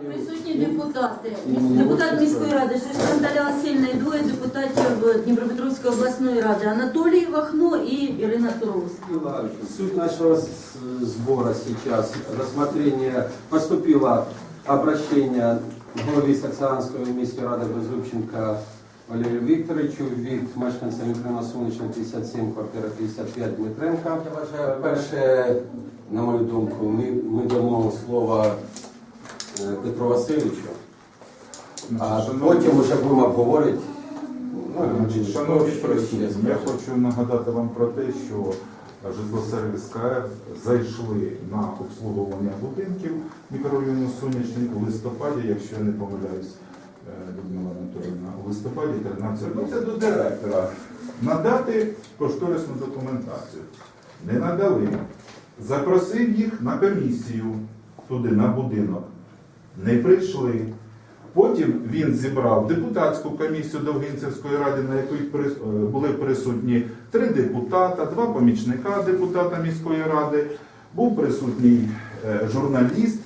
Присутні депутати. Депутат міської ради Шишка Наталя Васильівна і двоє депутатів Дніпропетровської обласної ради Анатолій Вахно і Ірина Туровська. Суть нашего с- сбора сейчас, рассмотрение, поступило обращение голові Саксанської міської ради Беззубченка Валерію Вікторовичу від мешканця мікрорайону Сонячна 57, квартира 55 Дмитренка. Я вважаю, перше, на мою думку, ми, ми дамо слово е, Петру Васильовичу, а потім вже будемо обговорити. ну, Значить, Шановні що присутні, я хочу нагадати вам про те, що житлосервіс КФ зайшли на обслуговування будинків мікрорайону Сонячний у листопаді, якщо я не помиляюсь, е, Людмила Анатолійовна, у листопаді 13 Ну, це до директора. надати кошторисну документацію. Не надали. Запросив їх на комісію туди, на будинок. Не прийшли. Потім він зібрав депутатську комісію Довгинцівської ради, на якій е, були присутні три депутата, два помічника депутата міської ради, був присутній е, журналіст.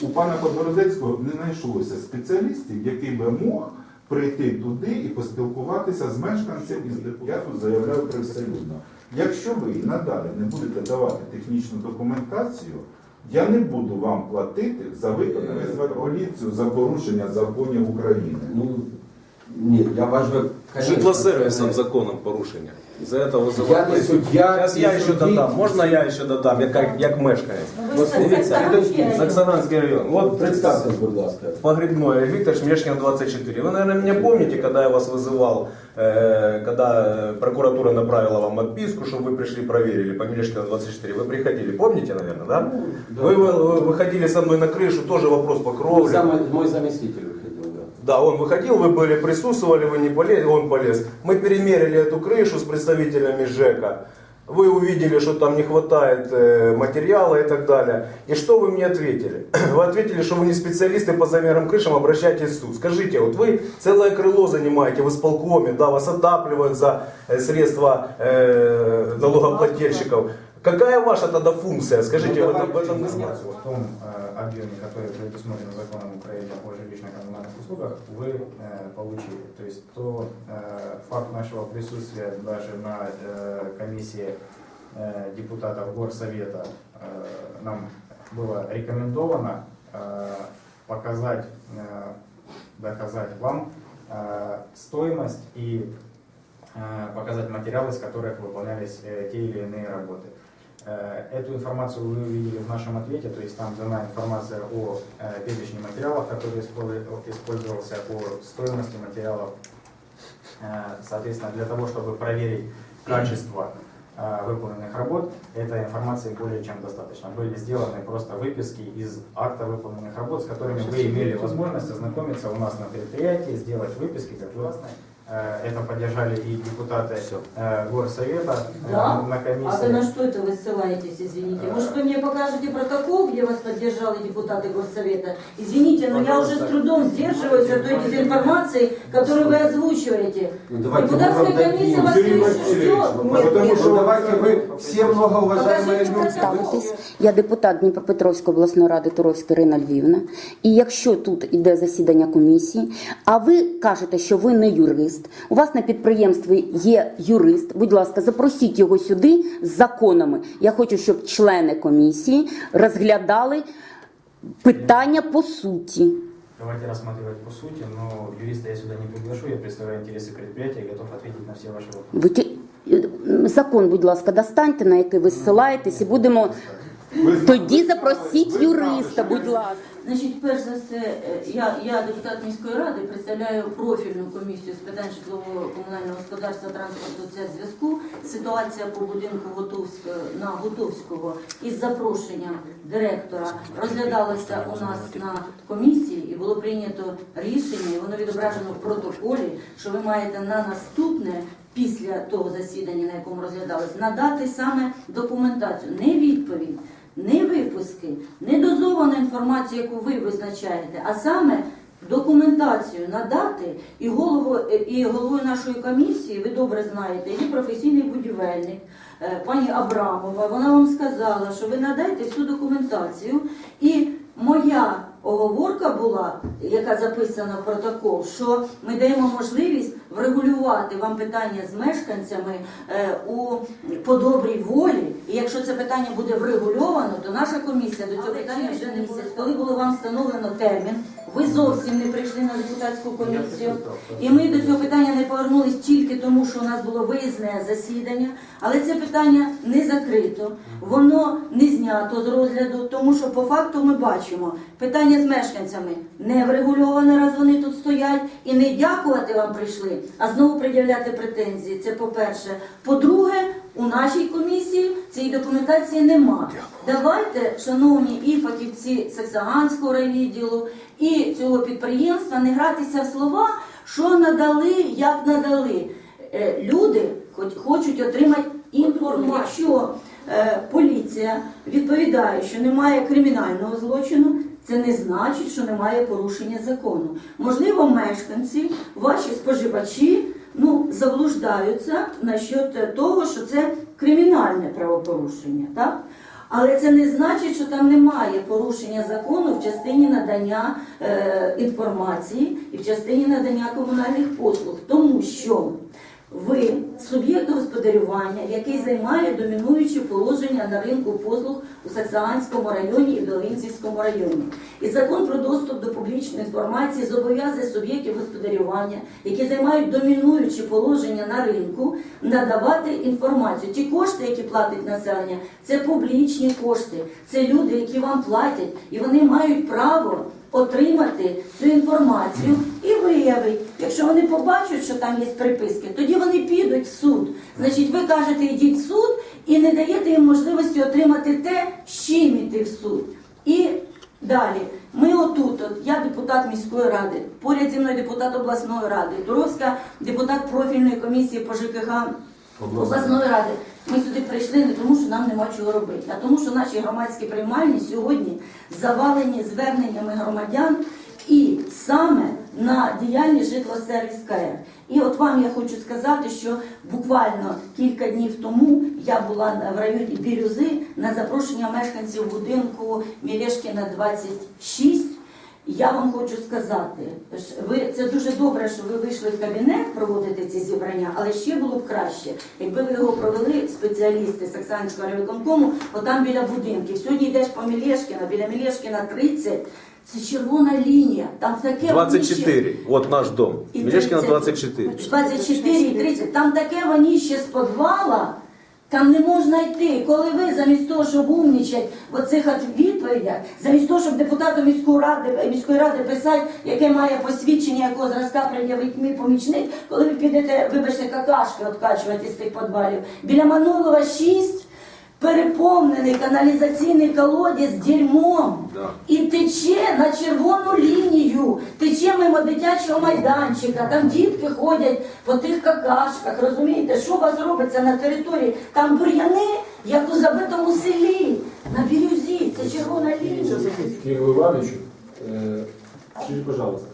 У пана Подгородецького не знайшлося спеціалістів, який би мог прийти туди і поспілкуватися з мешканцем із депутатом. Я тут заявляю привселюдно. Якщо ви надалі не будете давати технічну документацію, я не буду вам платити за виконання поліцію за порушення законів України. Ну, ні, я вважаю, конечно, Житлосервисом це- законом порушення. За это Я вызывают. не суддя, Сейчас я не ще судді. додам. Можна я ще додам, як, як, як мешканець? Ви ж Дивіться, Саксаганський район. Саксаганський район. Вот Представтесь, будь ласка. Погребной Олег Викторович, Мешкин 24. Вы, наверное, меня помните, когда я вас вызывал, э, когда э, прокуратура направила вам отписку, чтобы вы пришли проверили по Мешкина 24. Вы приходили, помните, наверное, да? да. Вы, вы- вы выходили со мной на крышу, тоже вопрос по кровле. Зам- Мой заместитель выходил, Да. Он выходил, вы были, присутствовали, вы не полезли, он полез. Мы перемерили эту крышу с представителями ЖЭКа. Вы увидели, что там не хватает э, материала и так далее. И что вы мне ответили? Вы ответили, что вы не специалисты по замерам крышам, обращайтесь в суд. Скажите, вот вы целое крыло занимаете в исполкоме, да, вас отапливают за э, средства э, налогоплательщиков. Какая ваша тогда функция? Скажите, Ну, в этом, информацию. В том э, объеме, который предусмотрен законом Украины о жилищно-коммунальных услугах, вы э, получили. То есть то э, факт нашего присутствия даже на э, комиссии э, депутатов Горсовета э, нам было рекомендовано э, показать, э, доказать вам э, стоимость и э, показать материалы, из которых выполнялись э, те или иные работы. Э, Эту информацию вы увидели в нашем ответе, то есть там дана информация о э, перечне материалов, который использовался, о стоимости материалов. Э, Соответственно, для того, чтобы проверить качество выполненных работ, этой информации более чем достаточно. Были сделаны просто выписки из акта выполненных работ, с которыми вы имели возможность ознакомиться у нас на предприятии, сделать выписки, как Э, Это поддержали и депутаты э, горсовета э, Да? на А вы на комиссии. что это вы ссылаетесь, извините? Может, вы мне покажете протокол, где вас поддержали депутаты Горсовета? Извините, но я уже с трудом сдерживаюсь от той дезинформации, которую вы озвучиваете. Ну, давайте мы Депутатская вам дадим. комиссия вас Юрий не Васильевич, ждет. ну, Нет, потому нет. что Ну, давайте вы все многоуважаемые Покажите люди. протокол. Я депутат Дніпропетровської обласної ради Туровська Ірина Львівна. І якщо тут іде засідання комісії, а ви кажете, що ви не юрист, у вас на підприємстві є юрист, будь ласка, запросіть його сюди з законами. Я хочу, щоб члени комісії розглядали питання по суті. Давайте рассматривать по сути, но юриста я сюда не приглашу, я представляю интересы предприятия и готов ответить на все ваши вопросы. Ви е, закон, будь ласка, достаньте, на який ви ссилаєтесь, і будемо тоді запросіть юриста, будь ласка. Значить, перш за все, е, я, я депутат міської ради, представляю профільну комісію з питань житлового комунального господарства, транспорту та зв'язку. Ситуація по будинку Готовського на Готовського із запрошенням директора розглядалася у нас на комісії і було прийнято рішення, і воно відображено в протоколі, що ви маєте на наступне. Після того засідання, на якому розглядалось, надати саме документацію, не відповідь, не випуски, не дозовану інформацію, яку ви визначаєте, а саме документацію надати і голову і головою нашої комісії, ви добре знаєте, і професійний будівельник, е, пані Абрамова. Вона вам сказала, що ви надайте всю документацію, і моя оговорка була, яка записана в протокол, що ми даємо можливість врегулювати вам питання з мешканцями е, у по добрій волі. І якщо це питання буде врегульовано, то наша комісія до цього питання вже не місяць. Коли було вам встановлено термін, ви зовсім не прийшли на депутатську комісію. І ми до цього питання не повернулись тільки тому, що у нас було виїзне засідання, але це питання не закрито, воно не знято з розгляду, тому що по факту ми бачимо, питання з мешканцями не врегульоване, раз вони тут стоять, і не дякувати вам прийшли, а знову пред'являти претензії. Це по-перше. По-друге, у нашій комісії цієї документації нема. Давайте, шановні і фахівці Саксаганського райвідділу, і цього підприємства не гратися в слова, що надали, як надали. Е, Люди хоч- хочуть отримати інформацію. Якщо е, поліція відповідає, що немає кримінального злочину, це не значить, що немає порушення закону. Можливо, мешканці, ваші споживачі, ну, заблуждаються насчет того, що це кримінальне правопорушення. Так? Але це не значить, що там немає порушення закону в частині надання е, інформації і в частині надання комунальних послуг, тому що ви суб'єкт господарювання, який займає домінуюче положення на ринку послуг у Саксаганському районі і Долинцівському районі. І закон про доступ до публічної інформації зобов'язує суб'єктів господарювання, які займають домінуюче положення на ринку, надавати інформацію. Ті кошти, які платить населення, це публічні кошти, це люди, які вам платять, і вони мають право отримати цю інформацію і виявить. Якщо вони побачать, що там є приписки, тоді вони підуть суд. Значить, ви кажете, йдіть в суд і не даєте їм можливості отримати те, з чим іти в суд. І далі. Ми отут, от, я депутат міської ради, поряд зі мною депутат обласної ради, Туровська депутат профільної комісії по ЖКХ обласної ради. Ми сюди прийшли не тому, що нам нема чого робити, а тому, що наші громадські приймальні сьогодні завалені зверненнями громадян і саме на діяльність житлосервіс КР. І от вам я хочу сказати, що буквально кілька днів тому я була в районі Бірюзи на запрошення мешканців будинку Мілешкіна 26. Я вам хочу сказати, ви це дуже добре, що ви вийшли в кабінет проводити ці зібрання, але ще було б краще, якби ви його провели спеціалісти Саксанського райвиконкому, отам біля будинків. Сьогодні йдеш по Мілешкіна, біля Мілешкіна 30, це червона лінія. Там таке воніще. 24. Вот наш дом. 30. 24. 24 і 30. Там таке воніще з підвала, там не можна йти. Коли ви замість того, щоб умнічать в оцих от відповідях, замість того, щоб депутату міської ради, міської ради писати, яке має посвідчення, якого зразка пред'явить мій помічник, коли ви підете, вибачте, какашки откачувати з тих підвалів. Біля Манулова 6 переповнений каналізаційний колодязь з дерьмом. Да. І тече на червону лінію, тече мимо дитячого майданчика, там дітки ходять по тих какашках, розумієте, що у вас робиться на території? Там бур'яни, як у забитому селі, на бірюзі, це червона лінія. Кириллу Ивановичу, э, скажите, пожалуйста,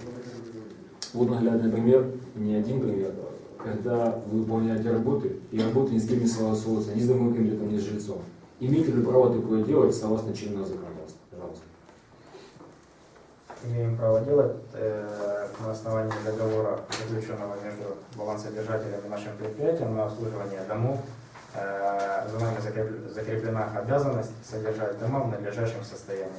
вот наглядный пример, не один пример, когда вы выполняете работы, и работы ни с кем не согласовываются, ни с домовым ни с жильцом. Имеете ли право такое делать согласно чинного законодательства? Пожалуйста. Имеем право делать э, на основании договора, заключенного между балансодержателем и нашим предприятием на обслуживание домов. Э, за нами закреп- закреплена обязанность содержать дома в надлежащем состоянии.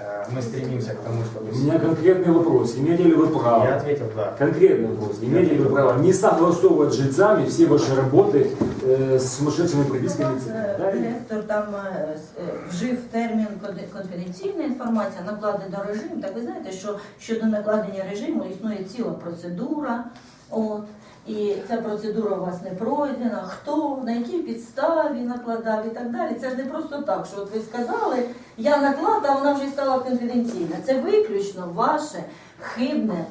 Э, мы стремимся к тому, чтобы... У меня конкретный вопрос. Имеете ли вы право? Я ответил, да. Конкретный вопрос. Имеете ли вы право не согласовывать с жильцами все ваши работы э, с сумасшедшими прописками? Е, Да? Директор там е, с- е, вжив термін «конфі- конфіденційна інформація, накладено режим. Так ви знаєте, що щодо накладення режиму існує ціла процедура. От. І ця процедура у вас не пройдена, хто, на якій підставі накладав і так далі. Це ж не просто так, що от ви сказали, я наклад, вона вже стала конфіденційна. Це виключно ваше хибне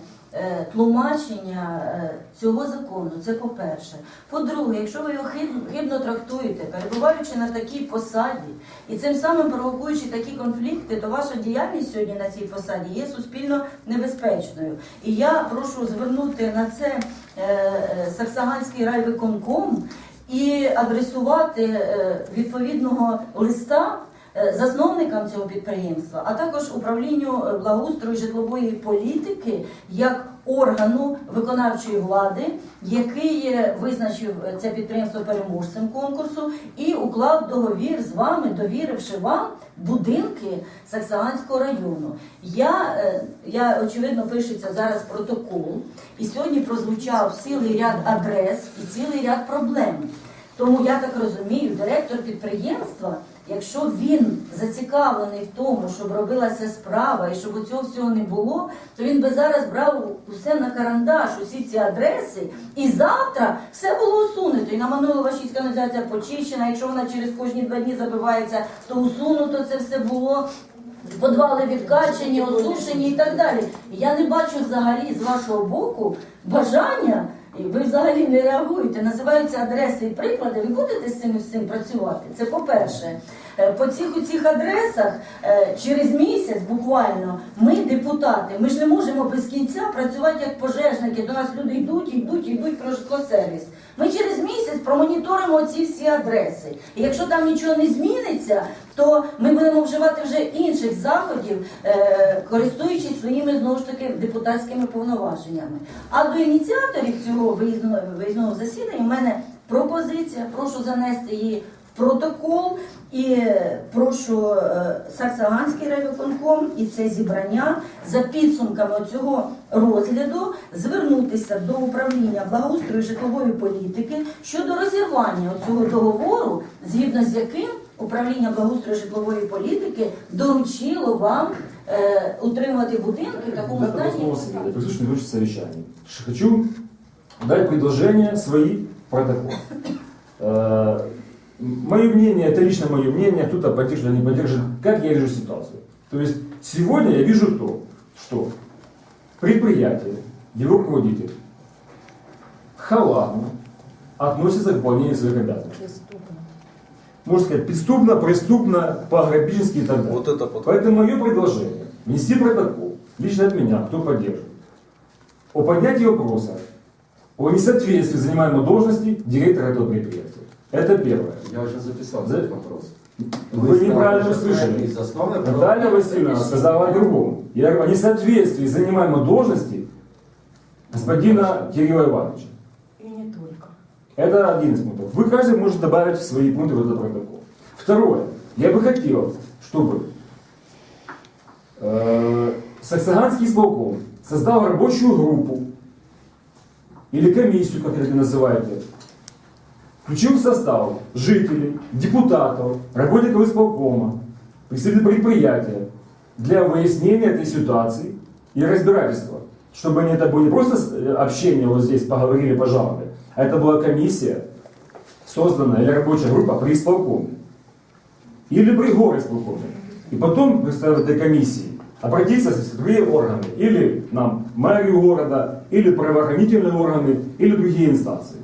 тлумачення е, цього закону. Це по-перше. По-друге, якщо ви його хиб- хибно трактуєте, перебуваючи на такій посаді і цим самим провокуючи такі конфлікти, то ваша діяльність сьогодні на цій посаді є суспільно небезпечною. І я прошу звернути на це е, е, Саксаганський райвиконком і адресувати е, відповідного листа е, засновникам цього підприємства, а також управлінню е, благоустрою житлової політики як органу виконавчої влади, який е, визначив е, це підприємство переможцем конкурсу і уклав договір з вами, довіривши вам будинки Саксаганського району. Я, е, я очевидно пишеться зараз протокол, і сьогодні прозвучав цілий ряд адрес і цілий ряд проблем. Тому я так розумію, директор підприємства, якщо він зацікавлений в тому, щоб робилася справа і щоб у цього всього не було, то він би зараз брав усе на карандаш, усі ці адреси, і завтра все було усунуто. І на Мануйлова 6 каналізація почищена. Якщо вона через кожні два дні забивається, то усунуто це все було. Подвали відкачені, осушені і так далі. Я не бачу взагалі з вашого боку бажання, ви взагалі не реагуєте, називаються адреси і приклади. Ви будете з цим цим працювати? Це по-перше. Е, По цих у адресах е, через місяць буквально ми, депутати, ми ж не можемо без кінця працювати як пожежники. До нас люди йдуть, йдуть, йдуть про житлосервіс. Ми через місяць промоніторимо ці всі адреси. І якщо там нічого не зміниться, то ми будемо вживати вже інших заходів, е, користуючись своїми знову ж таки депутатськими повноваженнями. А до ініціаторів цього виїзного, виїзного засідання в мене пропозиція. Прошу занести її в протокол і е, прошу е, Саксаганський райвиконком і це зібрання за підсумками цього розгляду звернутися до управління благоустрою житлової політики щодо розірвання цього договору, згідно з яким управління благоустрою житлової політики доручило вам е, утримувати будинки в такому Ребята стані. областного совета, присутствующие на совещании. Ш- Хочу дать предложение свои в протокол. Э, Мое мнение, это лично мое мнение, кто-то поддержит, а не поддержит, как я вижу ситуацию. То есть сегодня я вижу то, что предприятие, его руководитель халатно относится к выполнению своих обязанностей. Можно сказать, преступно, преступно, по-грабительски и так далее. Вот это вот. Поэтому мое предложение внести протокол, лично от меня, кто поддержит, о поднятии вопроса о несоответствии занимаемой должности директора этого предприятия. Это первое. Я уже записал За- этот вопрос. Вы неправильно услышали. из основы Наталья Васильевна сказала о другом. Я говорю о несоответствии занимаемой должности господина Кирилла Ивановича. І не тільки. Это один из пунктов. Вы каждый может добавить свои пункты в этот протокол. Второе. Я бы хотел, чтобы э, Саксаганский исполком создал рабочую группу или комиссию, как это называете, включил в состав жителей, депутатов, работников исполкома, представителей предприятия для выяснения этой ситуации и разбирательства. Чтобы они это было не просто э, общение вот здесь, поговорили, а это была комиссия, созданная или рабочая группа при исполкоме. Или при горисполкоме. И потом, представитель этой комиссии, обратиться в другие органы. Или нам, мэрию города, или правоохранительные органы, или другие инстанции.